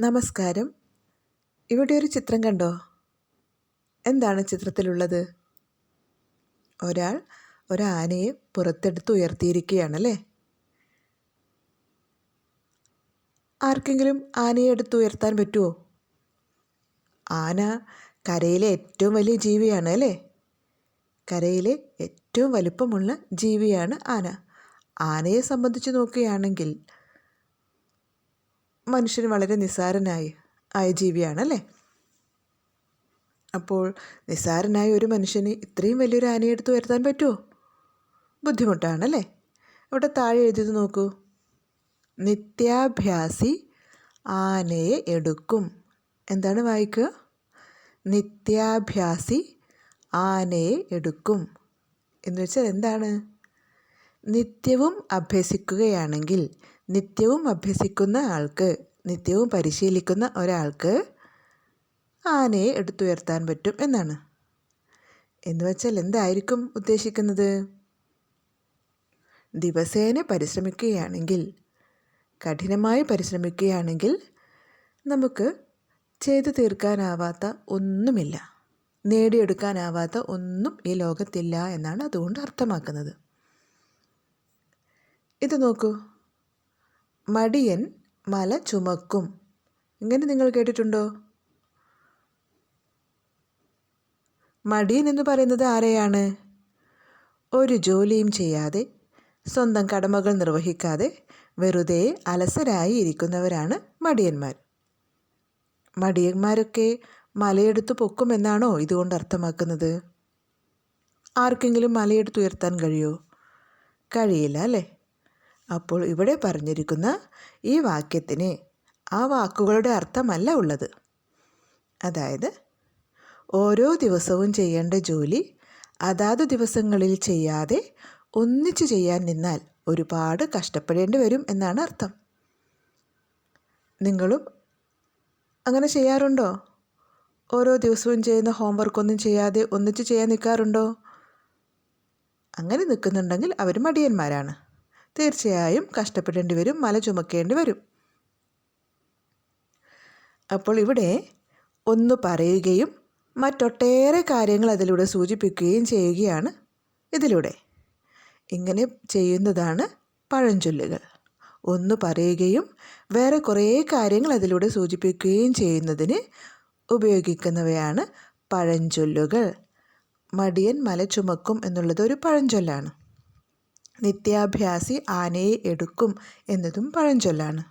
നമസ്കാരം. ഇവിടെ ഒരു ചിത്രം കണ്ടോ? എന്താണ് ചിത്രത്തിലുള്ളത്? ഒരാൾ ഒരാനയെ പുറത്തെടുത്ത് ഉയർത്തിയിരിക്കുകയാണല്ലേ? ആർക്കെങ്കിലും ആനയെ എടുത്ത് ഉയർത്താൻ പറ്റുമോ ആന കരയിലെ ഏറ്റവും വലിയ ജീവിയാണ് അല്ലേ? കരയിലെ ഏറ്റവും വലുപ്പമുള്ള ജീവിയാണ് ആന. ആനയെ സംബന്ധിച്ച് നോക്കുകയാണെങ്കിൽ മനുഷ്യന് വളരെ നിസ്സാരനായി ആയ ജീവിയാണല്ലേ? അപ്പോൾ നിസ്സാരനായ ഒരു മനുഷ്യന് ഇത്രയും വലിയൊരു ആനയെ എടുത്ത് വരുത്താൻ പറ്റുമോ ബുദ്ധിമുട്ടാണല്ലേ? ഇവിടെ താഴെ എഴുതിയത് നോക്കൂ. നിത്യാഭ്യാസി ആനയെ എടുക്കും. എന്താണ് വായിക്കുക? നിത്യാഭ്യാസി ആനയെ എടുക്കും. എന്ന് വെച്ചാൽ എന്താണ്? നിത്യവും അഭ്യസിക്കുകയാണെങ്കിൽ നിത്യവും അഭ്യസിക്കുന്ന ആൾക്ക് നിത്യവും പരിശീലിക്കുന്ന ഒരാൾക്ക് ആനയെ എടുത്തുയർത്താൻ പറ്റും എന്നാണ്. എന്ന് വെച്ചാൽ എന്തായിരിക്കും ഉദ്ദേശിക്കുന്നത്? ദിവസേന പരിശ്രമിക്കുകയാണെങ്കിൽ കഠിനമായി പരിശ്രമിക്കുകയാണെങ്കിൽ നമുക്ക് ചെയ്തു തീർക്കാനാവാത്ത ഒന്നുമില്ല. നേടിയെടുക്കാനാവാത്ത ഒന്നും ഈ ലോകത്തില്ല എന്നാണ് അതുകൊണ്ട് അർത്ഥമാക്കുന്നത്. ഇത് നോക്കൂ. മടിയൻ മല ചുമക്കും. ഇങ്ങനെ നിങ്ങൾ കേട്ടിട്ടുണ്ടോ? മടിയൻ എന്ന് പറയുന്നത് ആരെയാണ്? ഒരു ജോലിയും ചെയ്യാതെ സ്വന്തം കടമകൾ നിർവഹിക്കാതെ വെറുതെ അലസരായി ഇരിക്കുന്നവരാണ് മടിയന്മാർ. മടിയന്മാരൊക്കെ മലയെടുത്ത് പൊക്കുമെന്നാണോ ഇതുകൊണ്ട് അർത്ഥമാക്കുന്നത്? ആർക്കെങ്കിലും മലയെടുത്ത് ഉയർത്താൻ കഴിയുമോ കഴിയില്ല അല്ലേ? അപ്പോൾ ഇവിടെ പറഞ്ഞിരിക്കുന്ന ഈ വാക്യത്തിന് ആ വാക്കുകളുടെ അർത്ഥമല്ല ഉള്ളത്. അതായത് ഓരോ ദിവസവും ചെയ്യേണ്ട ജോലി അതാത് ദിവസങ്ങളിൽ ചെയ്യാതെ ഒന്നിച്ചു ചെയ്യാൻ നിന്നാൽ ഒരുപാട് കഷ്ടപ്പെടേണ്ടി വരും എന്നാണ് അർത്ഥം. നിങ്ങളും അങ്ങനെ ചെയ്യാറുണ്ടോ? ഓരോ ദിവസവും ചെയ്യുന്ന ഹോംവർക്ക് ഒന്നും ചെയ്യാതെ ഒന്നിച്ച് ചെയ്യാൻ നിൽക്കാറുണ്ടോ? അങ്ങനെ നിൽക്കുന്നുണ്ടെങ്കിൽ അവർ മടിയന്മാരാണ്. തീർച്ചയായും കഷ്ടപ്പെടേണ്ടി വരും മല ചുമക്കേണ്ടി വരും. അപ്പോൾ ഇവിടെ ഒന്ന് പറയുകയും മറ്റൊട്ടേറെ കാര്യങ്ങൾ അതിലൂടെ സൂചിപ്പിക്കുകയും ചെയ്യുകയാണ് ഇതിലൂടെ. ഇങ്ങനെ ചെയ്യുന്നതാണ് പഴഞ്ചൊല്ലുകൾ. ഒന്ന് പറയുകയും വേറെ കുറേ കാര്യങ്ങൾ അതിലൂടെ സൂചിപ്പിക്കുകയും ചെയ്യുന്നതിന് ഉപയോഗിക്കുന്നവയാണ് പഴഞ്ചൊല്ലുകൾ. മടിയൻ മല ചുമക്കും എന്നുള്ളത് ഒരു പഴഞ്ചൊല്ലാണ്. നിത്യാഭ്യാസി ആനയെ എടുക്കും എന്നതും പഴഞ്ചൊല്ലാണ്.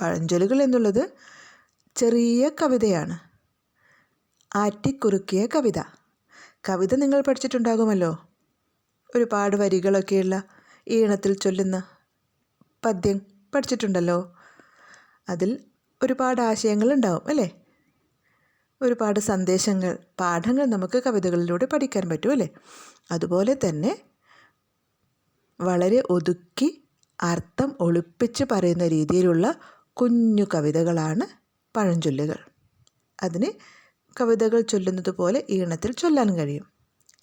പഴഞ്ചൊല്ലുകൾ എന്നുള്ളത് ചെറിയ കവിതയാണ്. ആറ്റിക്കുറുക്കിയ കവിത. കവിത നിങ്ങൾ പഠിച്ചിട്ടുണ്ടാകുമല്ലോ. ഒരുപാട് വരികളൊക്കെയുള്ള ഈണത്തിൽ ചൊല്ലുന്ന പദ്യം പഠിച്ചിട്ടുണ്ടല്ലോ. അതിൽ ഒരുപാട് ആശയങ്ങൾ ഉണ്ടാവും അല്ലേ? ഒരുപാട് സന്ദേശങ്ങൾ പാഠങ്ങൾ നമുക്ക് കവിതകളിലൂടെ പഠിക്കാൻ പറ്റും അല്ലേ? അതുപോലെ തന്നെ വളരെ ഒതുക്കി അർത്ഥം ഒളിപ്പിച്ച് പറയുന്ന രീതിയിലുള്ള കുഞ്ഞു കവിതകളാണ് പഴഞ്ചൊല്ലുകൾ. അതിന് കവിതകൾ ചൊല്ലുന്നത് പോലെ ഈണത്തിൽ ചൊല്ലാൻ കഴിയും.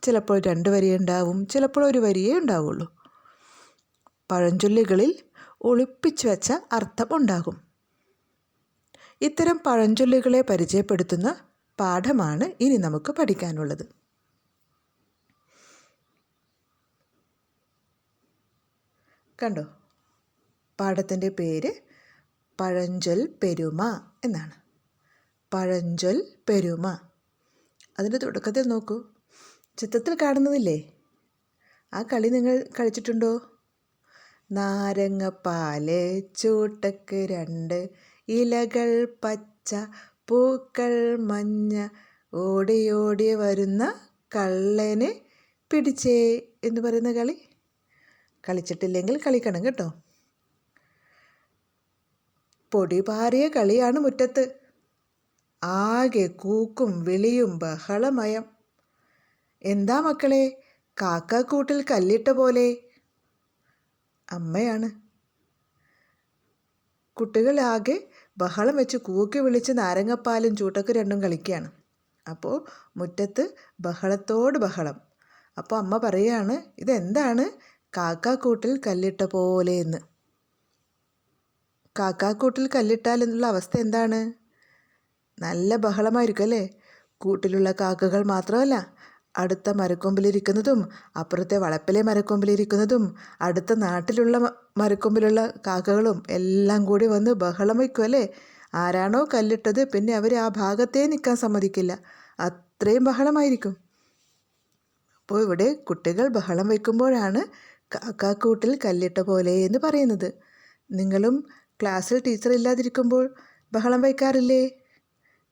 ചിലപ്പോൾ രണ്ട് വരി ഉണ്ടാവും ചിലപ്പോൾ ഒരു വരിയേ ഉണ്ടാവുള്ളൂ. പഴഞ്ചൊല്ലുകളിൽ ഒളിപ്പിച്ചു വെച്ച അർത്ഥം ഉണ്ടാകും. ഇത്തരം പഴഞ്ചൊല്ലുകളെ പരിചയപ്പെടുത്തുന്ന പാഠമാണ് ഇനി നമുക്ക് പഠിക്കാനുള്ളത്. കണ്ടോ? പാഠത്തിന്റെ പേര് പഴഞ്ചൽ പെരുമ എന്നാണ്. പഴഞ്ചൊൽ പെരുമ. അതിന്റെ തുടക്കത്തിൽ നോക്കൂ. ചിത്രത്തിൽ കാണുന്നതില്ലേ? ആ കളി നിങ്ങൾ കളിച്ചിട്ടുണ്ടോ? നാരങ്ങപ്പാൽ ചൂട്ടക്ക് രണ്ട് ഇലകൾ പച്ച പൂക്കൾ മഞ്ഞ ഓടി ഓടി വരുന്ന കള്ളനെ പിടിച്ചേ എന്ന് പറയുന്ന കളി. കളിച്ചിട്ടില്ലെങ്കിൽ കളിക്കണം കേട്ടോ. പൊടി പാറിയ കളിയാണ് മുറ്റത്ത്. ആകെ കൂക്കും വിളിയും ബഹളമയം. എന്താ മക്കളെ കാക്കാക്കൂട്ടിൽ കല്ലിട്ട പോലെ? അമ്മയാണ്. കുട്ടികളാകെ ബഹളം വെച്ച് കൂക്കി വിളിച്ച് നാരങ്ങപ്പാലും ചൂട്ടക്ക് രണ്ടും കളിക്കുകയാണ്. അപ്പോൾ മുറ്റത്ത് ബഹളത്തോട് ബഹളം. അപ്പോൾ അമ്മ പറയുകയാണ് ഇതെന്താണ്? കാക്കാക്കൂട്ടിൽ കല്ലിട്ട പോലെ എന്ന് കാക്കാക്കൂട്ടിൽ കല്ലിട്ടാൽ എന്നുള്ള അവസ്ഥ എന്താണ്? നല്ല ബഹളമായിരിക്കും അല്ലേ? കൂട്ടിലുള്ള കാക്കകൾ മാത്രമല്ല അടുത്ത മരക്കൊമ്പിലിരിക്കുന്നതും അപ്പുറത്തെ വളപ്പിലെ മരക്കൊമ്പിലിരിക്കുന്നതും അടുത്ത നാട്ടിലുള്ള മരക്കൊമ്പിലുള്ള കാക്കകളും എല്ലാം കൂടി വന്ന് ബഹളം വയ്ക്കും അല്ലേ? ആരാണോ കല്ലിട്ടത് പിന്നെ അവർ ആ ഭാഗത്തേ നിൽക്കാൻ സമ്മതിക്കില്ല. അത്രയും ബഹളമായിരിക്കും. അപ്പോൾ ഇവിടെ കുട്ടികൾ ബഹളം വയ്ക്കുമ്പോഴാണ് കാക്കാക്കൂട്ടിൽ കല്ലിട്ട പോലെ എന്ന് പറയുന്നത്. നിങ്ങളും ക്ലാസ്സിൽ ടീച്ചർ ഇല്ലാതിരിക്കുമ്പോൾ ബഹളം വയ്ക്കാറില്ലേ?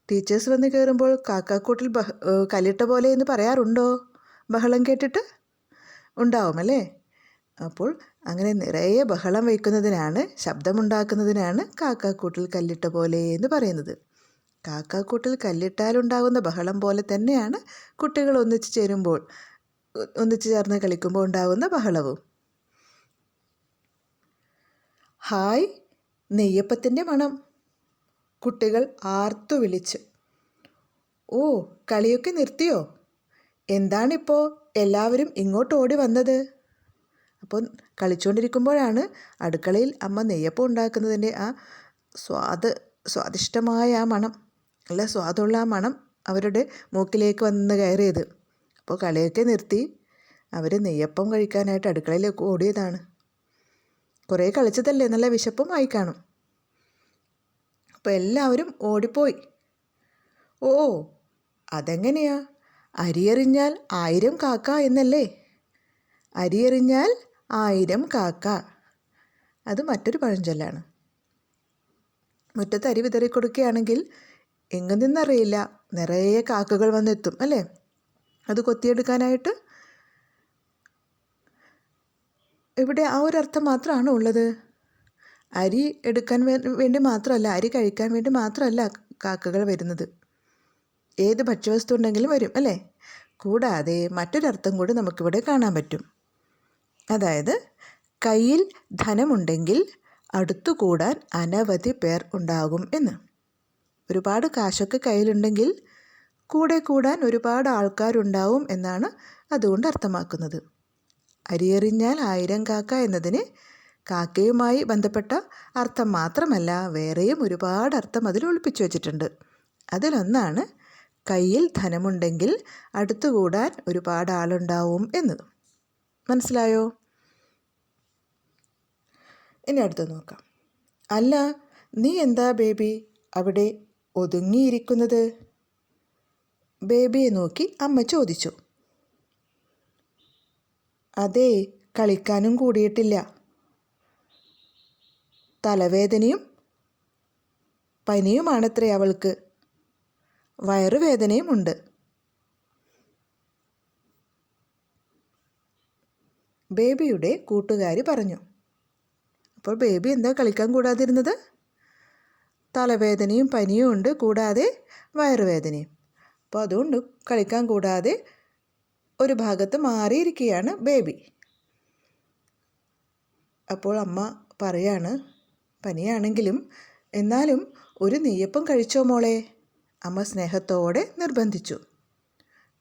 ടീച്ചേഴ്സ് വന്ന് കയറുമ്പോൾ കാക്കാക്കൂട്ടിൽ ബഹ കല്ലിട്ട പോലെ എന്ന് പറയാറുണ്ടോ? ബഹളം കേട്ടിട്ട്? ഉണ്ടാവും അല്ലേ അപ്പോൾ അങ്ങനെ നിറയെ ബഹളം വയ്ക്കുന്നതിനാണ് ശബ്ദമുണ്ടാക്കുന്നതിനാണ് കാക്കാക്കൂട്ടിൽ കല്ലിട്ട പോലെ എന്ന് പറയുന്നത്. കാക്കാക്കൂട്ടിൽ കല്ലിട്ടാലുണ്ടാകുന്ന ബഹളം പോലെ തന്നെയാണ് കുട്ടികൾ ഒന്നിച്ചു ചേരുമ്പോൾ ഒന്നിച്ചു ചേർന്ന് കളിക്കുമ്പോൾ ഉണ്ടാകുന്ന ബഹളവും. ഹായ് നെയ്യപ്പത്തിന്റെ മണം. കുട്ടികൾ ആർത്തു വിളിച്ച്. ഓ കളിയൊക്കെ നിർത്തിയോ? എന്താണിപ്പോൾ എല്ലാവരും ഇങ്ങോട്ട് ഓടി വന്നത്? അപ്പോൾ കളിച്ചുകൊണ്ടിരിക്കുമ്പോഴാണ് അടുക്കളയിൽ അമ്മ നെയ്യപ്പം ഉണ്ടാക്കുന്നതിന്റെ ആ സ്വാദ് സ്വാദിഷ്ടമായ ആ മണം നല്ല സ്വാദുള്ള ആ മണം അവരുടെ മൂക്കിലേക്ക് വന്ന് കയറിയത്. അപ്പോൾ കളിയൊക്കെ നിർത്തി. അവർ നെയ്യപ്പം കഴിക്കാനായിട്ട് അടുക്കളയിലേക്ക് ഓടിയതാണ്. കുറേ കളിച്ചതല്ലേ നല്ല വിശപ്പും ആയി കാണും. അപ്പോൾ എല്ലാവരും ഓടിപ്പോയി. ഓ അതെങ്ങനെയാ? അരിയെറിഞ്ഞാൽ ആയിരം കാക്ക എന്നല്ലേ? അരിയെറിഞ്ഞാൽ ആയിരം കാക്ക. അത് മറ്റൊരു പഴഞ്ചൊല്ലാണ്. മുറ്റത്ത് അരി വിതറിക്കൊടുക്കുകയാണെങ്കിൽ കൊടുക്കുകയാണെങ്കിൽ എങ്ങു നിന്നറിയില്ല നിറയെ കാക്കകൾ വന്നെത്തും അല്ലേ? അത് കൊത്തിയെടുക്കാനായിട്ട് ഇവിടെ ആ ഒരു അർത്ഥം മാത്രമാണ് ഉള്ളത്. അരി എടുക്കാൻ വേണ്ടി മാത്രമല്ല അരി കഴിക്കാൻ വേണ്ടി മാത്രമല്ല കാക്കകൾ വരുന്നത്. ഏത് ഭക്ഷ്യവസ്തു ഉണ്ടെങ്കിലും വരും അല്ലേ? കൂടാതെ മറ്റൊരർത്ഥം കൂടി നമുക്കിവിടെ കാണാൻ പറ്റും. അതായത് കയ്യിൽ ധനമുണ്ടെങ്കിൽ അടുത്തുകൂടാൻ അനവധി പേർ ഉണ്ടാകും എന്ന്. ഒരുപാട് കാശൊക്കെ കയ്യിലുണ്ടെങ്കിൽ കൂടെ കൂടാൻ ഒരുപാട് ആൾക്കാരുണ്ടാവും എന്നാണ് അതുകൊണ്ട് അർത്ഥമാക്കുന്നത്. അരിയെറിഞ്ഞാൽ ആയിരം കാക്ക എന്നതിന് കാക്കയുമായി ബന്ധപ്പെട്ട അർത്ഥം മാത്രമല്ല വേറെയും ഒരുപാട് അർത്ഥം അതിൽ ഒളിപ്പിച്ചു വച്ചിട്ടുണ്ട്. അതിലൊന്നാണ് കയ്യിൽ ധനമുണ്ടെങ്കിൽ അടുത്തുകൂടാൻ ഒരുപാട് ആളുണ്ടാവും എന്ന്. മനസ്സിലായോ? ഇനി അടുത്ത് നോക്കാം. അല്ല നീ എന്താ ബേബി? അവിടെ ഒതുങ്ങിയിരിക്കുന്നത്? ബേബിയെ നോക്കി അമ്മ ചോദിച്ചു. അതെ കളിക്കാനും കൂടിയിട്ടില്ല. തലവേദനയും പനിയുമാണത്രേ അവൾക്ക്. വയറുവേദനയും ഉണ്ട് ബേബിയുടെ കൂട്ടുകാരി പറഞ്ഞു അപ്പോൾ ബേബി എന്താ കളിക്കാൻ കൂടാതിരുന്നത്? തലവേദനയും പനിയും ഉണ്ട് കൂടാതെ വയറുവേദനയും. അപ്പോൾ അതുകൊണ്ട് കളിക്കാൻ കൂടാതെ ഒരു ഭാഗത്ത് മാറിയിരിക്കുകയാണ് ബേബി. അപ്പോൾ അമ്മ പറയാണ് പനിയാണെങ്കിലും എന്നാലും ഒരു നെയ്യപ്പം കഴിച്ചോ മോളെ? അമ്മ സ്നേഹത്തോടെ നിർബന്ധിച്ചു.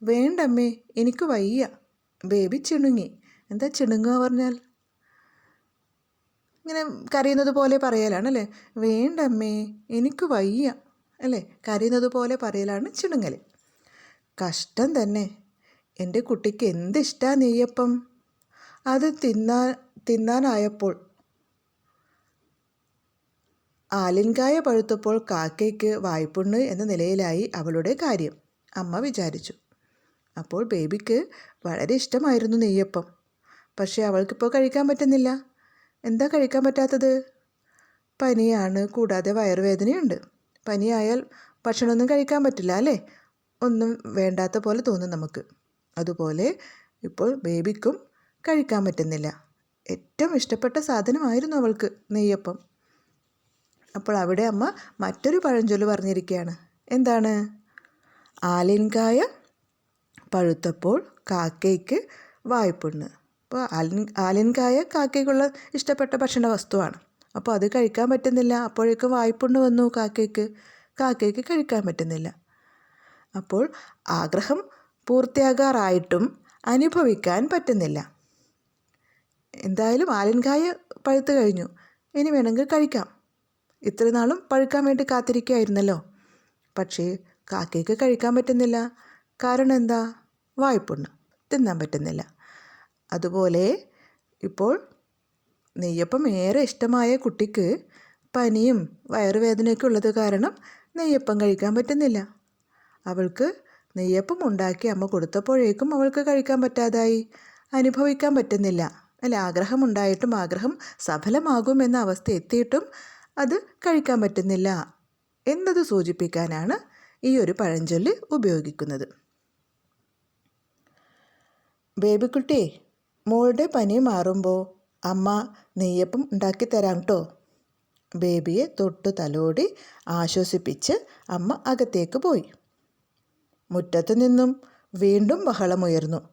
വേണ്ടമ്മേ എനിക്ക് വയ്യ. ബേബി ചിണുങ്ങി. എന്താ ചിണുങ്ങുക പറഞ്ഞാൽ? ഇങ്ങനെ കരയുന്നത് പോലെ പറയലാണ് അല്ലേ? വേണ്ടമ്മേ എനിക്ക് വയ്യ. അല്ലേ? കരയുന്നത് പോലെ പറയലാണ് ചിണുങ്ങൽ. കഷ്ടം തന്നെ. എന്റെ കുട്ടിക്ക് എന്തിഷ്ടാ നെയ്യപ്പം? അത് തിന്നാൻ തിന്നാനായപ്പോൾ. ആലിൻകായ പഴുത്തപ്പോൾ കാക്കയ്ക്ക് വായ്പുണ്ണ് എന്ന നിലയിലായി അവളുടെ കാര്യം. അമ്മ വിചാരിച്ചു. അപ്പോൾ ബേബിക്ക് വളരെ ഇഷ്ടമായിരുന്നു നെയ്യപ്പം. പക്ഷേ അവൾക്കിപ്പോൾ കഴിക്കാൻ പറ്റുന്നില്ല. എന്താ കഴിക്കാൻ പറ്റാത്തത്? പനിയാണ് കൂടാതെ വയറുവേദനയുണ്ട്. പനിയായാൽ ഭക്ഷണമൊന്നും കഴിക്കാൻ പറ്റില്ല അല്ലേ? ഒന്നും വേണ്ടാത്ത പോലെ തോന്നും നമുക്ക്. അതുപോലെ ഇപ്പോൾ ബേബിക്കും കഴിക്കാൻ പറ്റുന്നില്ല. ഏറ്റവും ഇഷ്ടപ്പെട്ട സാധനമായിരുന്നു അവൾക്ക് നെയ്യപ്പം. അപ്പോൾ അവിടെ അമ്മ മറ്റൊരു പഴഞ്ചൊല്ല് പറഞ്ഞിരിക്കുകയാണ്. എന്താണ്? ആലിൻകായ പഴുത്തപ്പോൾ കാക്കയ്ക്ക് വായ്പുണ്ണ്. അപ്പോൾ ആലിൻ ആലിൻകായ കാക്കയ്ക്കുള്ള ഇഷ്ടപ്പെട്ട ഭക്ഷണ വസ്തുവാണ്. അപ്പോൾ അത് കഴിക്കാൻ പറ്റുന്നില്ല. അപ്പോഴേക്കും വായ്പുണ്ണ് വന്നു കാക്കയ്ക്ക്. കാക്കയ്ക്ക് കഴിക്കാൻ പറ്റുന്നില്ല. അപ്പോൾ ആഗ്രഹം പൂർത്തിയാകാറായിട്ടും അനുഭവിക്കാൻ പറ്റുന്നില്ല. എന്തായാലും ആലൻകായ പഴുത്തു കഴിഞ്ഞു. ഇനി വേണമെങ്കിൽ കഴിക്കാം. ഇത്ര നാളും പഴുക്കാൻ വേണ്ടി കാത്തിരിക്കുകയായിരുന്നല്ലോ. പക്ഷേ കാക്കയ്ക്ക് കഴിക്കാൻ പറ്റുന്നില്ല. കാരണം എന്താ? വായ്പുണ്ണ് തിന്നാൻ പറ്റുന്നില്ല. അതുപോലെ ഇപ്പോൾ നെയ്യപ്പം ഏറെ ഇഷ്ടമായ കുട്ടിക്ക് പനിയും വയറുവേദനയൊക്കെ ഉള്ളത് കാരണം നെയ്യപ്പം കഴിക്കാൻ പറ്റുന്നില്ല. അവൾക്ക് നെയ്യപ്പം ഉണ്ടാക്കി അമ്മ കൊടുത്തപ്പോഴേക്കും അവൾക്ക് കഴിക്കാൻ പറ്റാതായി. അനുഭവിക്കാൻ പറ്റുന്നില്ല. അല്ല ആഗ്രഹമുണ്ടായിട്ടും ആഗ്രഹം സഫലമാകുമെന്ന അവസ്ഥ എത്തിയിട്ടും അത് കഴിക്കാൻ പറ്റുന്നില്ല എന്നത് സൂചിപ്പിക്കാനാണ് ഈ ഒരു പഴഞ്ചൊല്ല് ഉപയോഗിക്കുന്നത്. ബേബിക്കുട്ടി മോളുടെ പനി മാറുമ്പോൾ അമ്മ നെയ്യപ്പം ഉണ്ടാക്കി തരാം കേട്ടോ ബേബിയെ തൊട്ടു തലോടി ആശ്വസിപ്പിച്ച് അമ്മ അകത്തേക്ക് പോയി. മുറ്റത്തു നിന്നും വീണ്ടും ബഹളമുയർന്നു.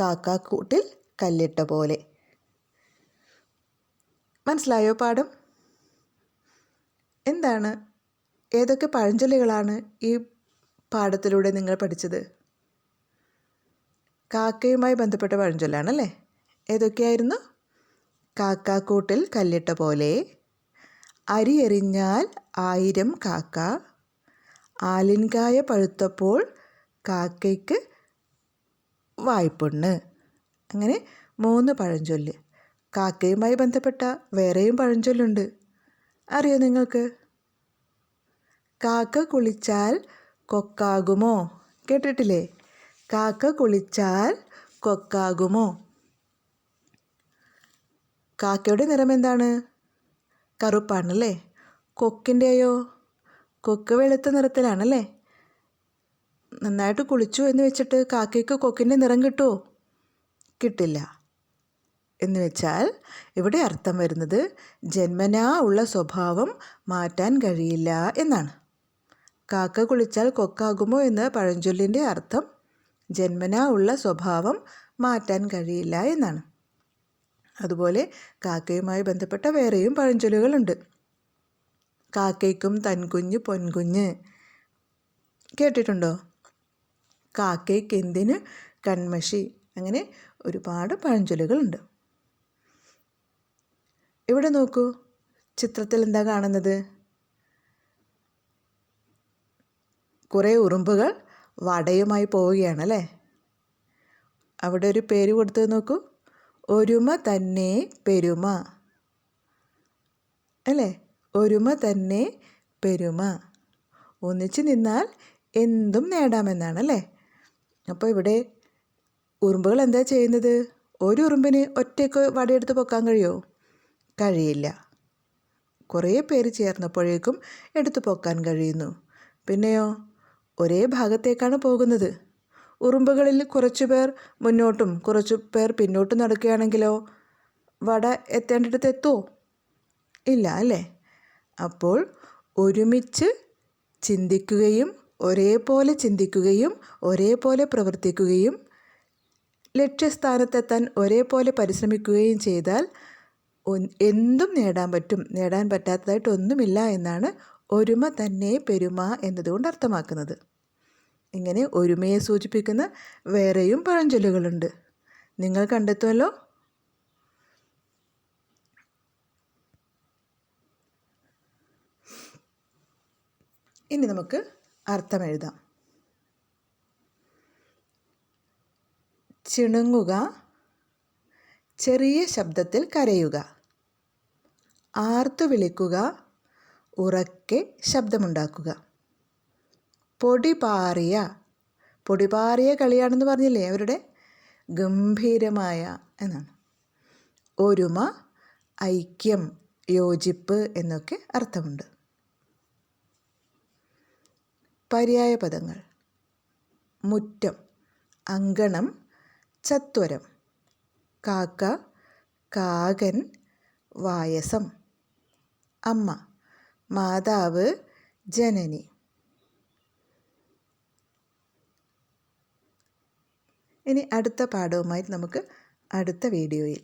കാക്കാക്കൂട്ടിൽ കല്ലിട്ട പോലെ. മനസ്സിലായോ പാഠം? എന്താണ്? ഏതൊക്കെ പഴഞ്ചൊല്ലുകളാണ് ഈ പാഠത്തിലൂടെ നിങ്ങൾ പഠിച്ചത്? കാക്കയുമായി ബന്ധപ്പെട്ട പഴഞ്ചൊല്ലാണല്ലേ? ഏതൊക്കെയായിരുന്നു? കാക്കാക്കൂട്ടിൽ കല്ലിട്ട പോലെ. അരി എറിഞ്ഞാൽ ആയിരം കാക്ക. ആലിൻകായ പഴുത്തപ്പോൾ കാക്കയ്ക്ക് വായ്പുണ്ണ്. അങ്ങനെ മൂന്ന് പഴഞ്ചൊല്ല്. കാക്കയുമായി ബന്ധപ്പെട്ട വേറെയും പഴഞ്ചൊല്ലുണ്ട്. അറിയോ നിങ്ങൾക്ക്? കാക്ക കുളിച്ചാൽ കൊക്കാകുമോ? കേട്ടിട്ടില്ലേ? കാക്ക കുളിച്ചാൽ കൊക്കാകുമോ? കാക്കയുടെ നിറം എന്താണ്? കറുപ്പാണല്ലേ? കൊക്കിന്റെയോ? കൊക്ക് വെളുത്ത നിറത്തിലാണല്ലേ? നന്നായിട്ട് കുളിച്ചു എന്ന് വെച്ചിട്ട് കാക്കയ്ക്ക് കൊക്കിന്റെ നിറം കിട്ടുമോ കിട്ടില്ല. എന്ന് വെച്ചാൽ ഇവിടെ അർത്ഥം വരുന്നത് ജന്മനാ ഉള്ള സ്വഭാവം മാറ്റാൻ കഴിയില്ല എന്നാണ്. കാക്ക കുളിച്ചാൽ കൊക്കാകുമോ എന്ന് പഴഞ്ചൊല്ലിന്റെ അർത്ഥം ജന്മനാ ഉള്ള സ്വഭാവം മാറ്റാൻ കഴിയില്ല എന്നാണ്. അതുപോലെ കാക്കയുമായി ബന്ധപ്പെട്ട വേറെയും പഴഞ്ചൊല്ലുകളുണ്ട്. കാക്കയ്ക്കും തൻകുഞ്ഞ് പൊൻകുഞ്ഞ്. കേട്ടിട്ടുണ്ടോ? കാക്കയ്ക്ക് എന്തിന് കൺമഷി? അങ്ങനെ ഒരുപാട് പഴഞ്ചൊല്ലുകളുണ്ട്. ഇവിടെ നോക്കൂ ചിത്രത്തിൽ എന്താ കാണുന്നത്? കുറേ ഉറുമ്പുകൾ വടയുമായി പോവുകയാണ് അല്ലേ അവിടെ ഒരു പേര് കൊടുത്തത് നോക്കൂ. ഒരുമ തന്നെ പെരുമ. അല്ലേ? ഒരുമ തന്നെ പെരുമ. ഒന്നിച്ച് നിന്നാൽ എന്തും നേടാമെന്നാണ് അല്ലേ അപ്പോൾ ഇവിടെ ഉറുമ്പുകൾ എന്താ ചെയ്യുന്നത്? ഒരു ഉറുമ്പിന് ഒറ്റയ്ക്ക് വടിയെടുത്ത് പൊക്കാൻ കഴിയുമോ കഴിയില്ല. കുറേ പേര് ചേർന്നപ്പോഴേക്കും എടുത്തു പൊക്കാൻ കഴിയുന്നു. പിന്നെയോ? ഒരേ ഭാഗത്തേക്കാണ് പോകുന്നത്. ഉറുമ്പുകളിൽ കുറച്ചു പേർ മുന്നോട്ടും കുറച്ചു പേർ പിന്നോട്ടും നടക്കുകയാണെങ്കിലോ വട എത്തേണ്ടിടത്ത് എത്തുമോ ഇല്ല അല്ലേ? അപ്പോൾ ഒരുമിച്ച് ചിന്തിക്കുകയും ഒരേപോലെ ചിന്തിക്കുകയും ഒരേപോലെ പ്രവർത്തിക്കുകയും ലക്ഷ്യസ്ഥാനത്തെത്താൻ ഒരേപോലെ പരിശ്രമിക്കുകയും ചെയ്താൽ എന്തും നേടാൻ പറ്റും. നേടാൻ പറ്റാത്തതായിട്ട് ഒന്നുമില്ല എന്നാണ് ഒരുമ തന്നെ പെരുമ എന്നതുകൊണ്ട് അർത്ഥമാക്കുന്നത്. ഇങ്ങനെ ഒരുമയെ സൂചിപ്പിക്കുന്ന വേറെയും പഴഞ്ചൊല്ലുകളുണ്ട്. നിങ്ങൾ കണ്ടെത്തുമല്ലോ? ഇനി നമുക്ക് അർത്ഥം എഴുതാം ചിണുങ്ങുക ചെറിയ ശബ്ദത്തിൽ കരയുക. ആർത്തു വിളിക്കുക ഉറക്കെ ശബ്ദമുണ്ടാക്കുക. പൊടിപാറിയ പൊടിപാറിയ പൊടി പാറിയ കളിയാണെന്ന് പറഞ്ഞില്ലേ അവരുടെ? ഗംഭീരമായ എന്നാണ്. ഒരുമ ഐക്യം യോജിപ്പ് എന്നൊക്കെ അർത്ഥമുണ്ട്. പര്യായ പദങ്ങൾ മുറ്റം അങ്കണം ചത്വരം. കാക്ക കാകൻ വായസം. അമ്മ മാതാവ് ജനനി. ഇനി അടുത്ത പാഠവുമായി നമുക്ക് അടുത്ത വീഡിയോയിൽ